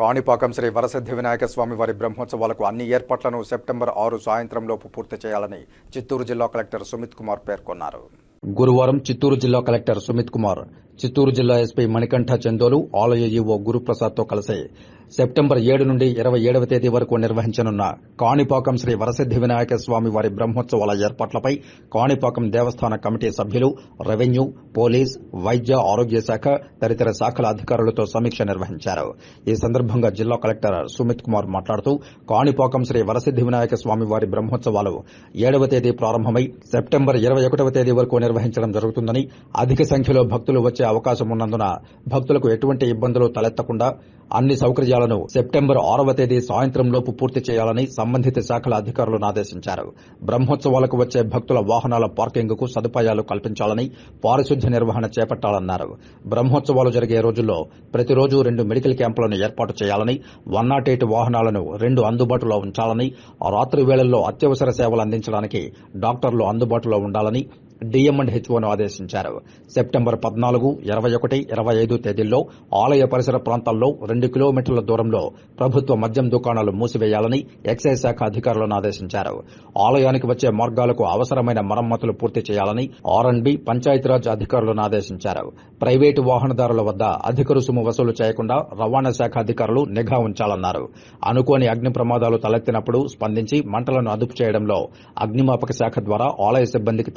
కాణిపాకం శ్రీ వరసిద్ధి వినాయక స్వామి వారి బ్రహ్మోత్సవాలకు అన్ని ఏర్పాట్లను సెప్టెంబర్ ఆరు సాయంత్రంలోపు పూర్తి చేయాలని చిత్తూరు జిల్లా కలెక్టర్ సుమిత్ కుమార్ పేర్కొన్నారు. గురువారం చిత్తూరు జిల్లా కలెక్టర్ సుమిత్ కుమార్ చిత్తూరు జిల్లా ఎస్పీ మణికంఠ చందోలు ఆలయ ఈవో గురుప్రసాద్తో కలిసి సెప్టెంబర్ ఏడు నుండి ఇరవై ఏడవ తేదీ వరకు నిర్వహించనున్న కాణిపాకం శ్రీ వరసిద్ధి వినాయక స్వామి వారి బ్రహ్మోత్సవాల ఏర్పాట్లపై కాణిపాకం దేవస్థాన కమిటీ సభ్యులు రెవెన్యూ పోలీస్ వైద్య ఆరోగ్య శాఖ తదితర శాఖల అధికారులతో సమీక్ష నిర్వహించారు. ఈ సందర్భంగా జిల్లా కలెక్టర్ సుమిత్ కుమార్ మాట్లాడుతూ కాణిపాకం శ్రీ వరసిద్ధి వినాయక స్వామి వారి బ్రహ్మోత్సవాలు ఏడవ తేదీ ప్రారంభమై సెప్టెంబర్ ఇరవై ఒకటవ తేదీ వరకు నిర్వహించడం జరుగుతుందని అధిక సంఖ్యలో భక్తులు వచ్చే అవకాశం ఉన్నందున భక్తులకు ఎటువంటి ఇబ్బందులు తలెత్తకుండా అన్ని సౌకర్యాలను సెప్టెంబర్ ఆరవ తేదీ సాయంత్రం లోపు పూర్తి చేయాలని సంబంధిత శాఖల అధికారులను ఆదేశించారు. బ్రహ్మోత్సవాలకు వచ్చే భక్తుల వాహనాల పార్కింగ్కు సదుపాయాలు కల్పించాలని పారిశుద్ధ్య నిర్వహణ చేపట్టాలన్నారు. బ్రహ్మోత్సవాలు జరిగే రోజుల్లో ప్రతిరోజు రెండు మెడికల్ క్యాంపులను ఏర్పాటు చేయాలని వన్ నాట్ ఎయిట్ వాహనాలను రెండు అందుబాటులో ఉంచాలని ఆ రాత్రి వేళల్లో అత్యవసర సేవలు అందించడానికి డాక్టర్లు అందుబాటులో ఉండాలని డిఎం అండ్ హెచ్ఓను ఆదేశించారు. సెప్టెంబర్ పద్నాలుగు ఇరవై ఒకటి ఇరవై ఐదు తేదీల్లో ఆలయ పరిసర ప్రాంతాల్లో రెండు కిలోమీటర్ల దూరంలో ప్రభుత్వ మద్యం దుకాణాలు మూసివేయాలని ఎక్సైజ్ శాఖ అధికారులను ఆదేశించారు. ఆలయానికి వచ్చే మార్గాలకు అవసరమైన మరమ్మతులు పూర్తి చేయాలని ఆర్ అండ్ బి పంచాయతీరాజ్ అధికారులను ఆదేశించారు. ప్రైవేటు వాహనదారుల వద్ద అధిక రుసుము వసూలు చేయకుండా రవాణా శాఖ అధికారులు నిఘా ఉంచాలన్నారు. అనుకోని అగ్ని ప్రమాదాలు తలెత్తినప్పుడు స్పందించి మంటలను అదుపు చేయడంలో అగ్నిమాపక శాఖ ద్వారా ఆలయ సిబ్బందికి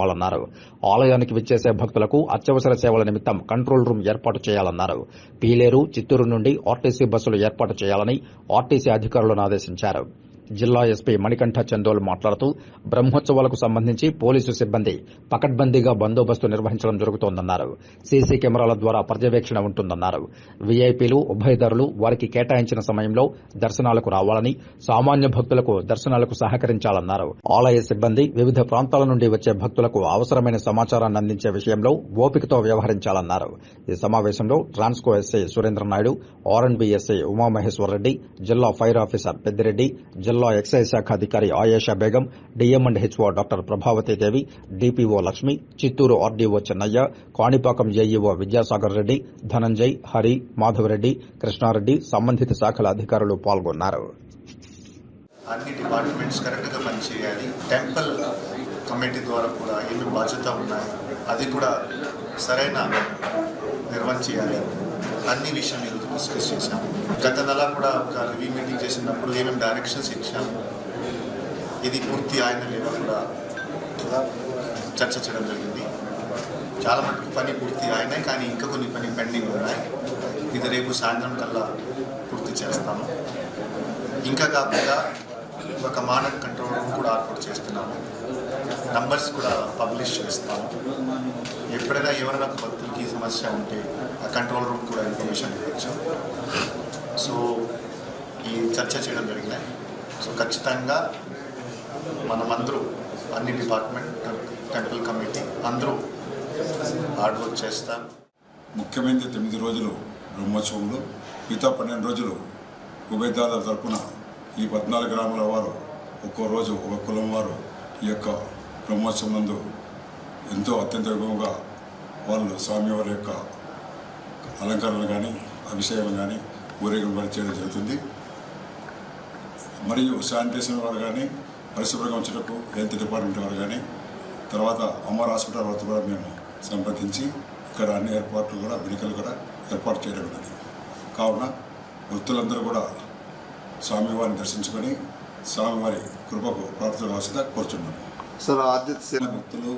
తర్ఫీదునివ్వాలన్నారు ఆలయానికి విచ్చేసే భక్తులకు అత్యవసర సేవల నిమిత్తం కంట్రోల్ రూమ్ ఏర్పాటు చేయాలన్నారు. పీలేరు చిత్తూరు నుండి ఆర్టీసీ బస్సులు ఏర్పాటు చేయాలని ఆర్టీసీ అధికారులను ఆదేశించారు. జిల్లా ఎస్పీ మణికంఠ చందోల్ మాట్లాడుతూ బ్రహ్మోత్సవాలకు సంబంధించి పోలీసు సిబ్బంది పకడ్బందీగా బందోబస్తు నిర్వహించడం జరుగుతోందన్నారు. సీసీ కెమెరాల ద్వారా పర్యవేక్షణ ఉంటుందన్నారు. వీఐపీలు ఉభయదారులు వారికి కేటాయించిన సమయంలో దర్శనాలకు రావాలని సామాన్య భక్తులకు దర్శనాలకు సహకరించాలన్నారు. ఆలయ సిబ్బంది వివిధ ప్రాంతాల నుండి వచ్చే భక్తులకు అవసరమైన సమాచారాన్ని అందించే విషయంలో ఓపికతో వ్యవహరించాలన్నారు. ఈ సమావేశంలో ట్రాన్స్కో ఎస్ఐ సురేంద్రనాయుడు ఆర్ఎండ్బి ఎస్ఐ ఉమామహేశ్వరరెడ్డి జిల్లా ఫైర్ ఆఫీసర్ పెద్దిరెడ్డి జిల్లా ఎక్సైజ్ శాఖ అధికారి Ayesha Begum DM and HO doctor Prabhavathi Devi DPO Lakshmi Chittoor RDO Chennaiah Kanipakam AEO Vidyasagar Reddy Dhananjay Hari Madhavareddy Krishnareddy సంబంధిత శాఖల అధికారులు పాల్గొన్నారు. అన్ని డిపార్ట్మెంట్స్ కరెక్ట్గా పనిచేయాలి. టెంపుల్ కమిటీ ద్వారా కూడా ఏమి బాధ్యత ఉన్నాయి అది కూడా సరైన నిర్వహణ చేయాలి. అన్ని విషయం డిస్కస్ చేశాము గత నెల కూడా ఒక రివ్యూ మీటింగ్ చేసినప్పుడు ఏమేమి డైరెక్షన్స్ ఇచ్చాము ఇది పూర్తి ఆయన లేదా కూడా చర్చ చేయడం జరిగింది. చాలా మటుకు పని పూర్తి అయినాయి కానీ ఇంకా కొన్ని పని పెండింగ్ ఉన్నాయి. ఇది రేపు సాయంత్రం కల్లా పూర్తి చేస్తాము. ఇంకా కాకుండా ఒక మానక్ కంట్రోల్ రూమ్ కూడా ఏర్పాటు చేస్తున్నాము. నంబర్స్ కూడా పబ్లిష్ చేస్తాము. ఎప్పుడైనా ఎవరైనా భక్తులకి సమస్య ఉంటే ఆ కంట్రోల్ రూమ్ కూడా ఇన్ఫర్మేషన్ ఇవ్వచ్చు. సో ఈ చర్చ చేయడం జరిగినాయి సో ఖచ్చితంగా మనమందరూ అన్ని డిపార్ట్మెంట్ టెంపుల్ కమిటీ అందరూ హార్డ్ వర్క్ చేస్తాం. ముఖ్యమైనది తొమ్మిది రోజులు బ్రహ్మోత్సవములు మిగతా పన్నెండు రోజులు ఉభయదాల తరపున ఈ పద్నాలుగు గ్రామాల వారు ఒక్కో రోజు ఒక కులం వారు ఈ యొక్క బ్రహ్మోత్సవం నందు ఎంతో అత్యంత వైభవంగా వాళ్ళు స్వామివారి యొక్క అలంకరణ కానీ అభిషేకం కానీ ఊరేగింపు చేయడం జరుగుతుంది. మరియు శానిటేషన్ వారు కానీ పరిశుభ్రంగా ఉంచటకు హెల్త్ డిపార్ట్మెంట్ వారు కానీ తర్వాత అమర్ హాస్పిటల్ వారితో కూడా మేము సంప్రదించి ఇక్కడ అన్ని ఏర్పాట్లు కూడా మెడికల్ కూడా ఏర్పాటు చేయడం ఉన్నది కావున భక్తులందరూ కూడా స్వామివారిని దర్శించుకొని స్వామివారి కృపకు ప్రార్థన కావాల్సిందిగా కోరుచున్నాము. సార్ సామాన్య భక్తులు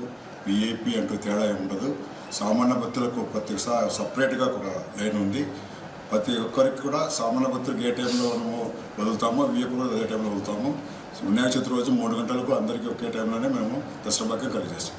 విఐపి అంటూ తేడా ఉండదు. సామాన్య భక్తులకు ప్రతి సపరేట్గా ఒక లైన్ ఉంది. ప్రతి ఒక్కరికి కూడా సామాన్య భక్తులకు ఏ టైంలో మనము వదులుతామో విఐపి అదే టైంలో వదులుతాము వినాయక చవితి రోజు మూడు గంటలకు అందరికీ ఒకే టైంలోనే మేము దసరా భాగ్యం కలిగజేస్తాం.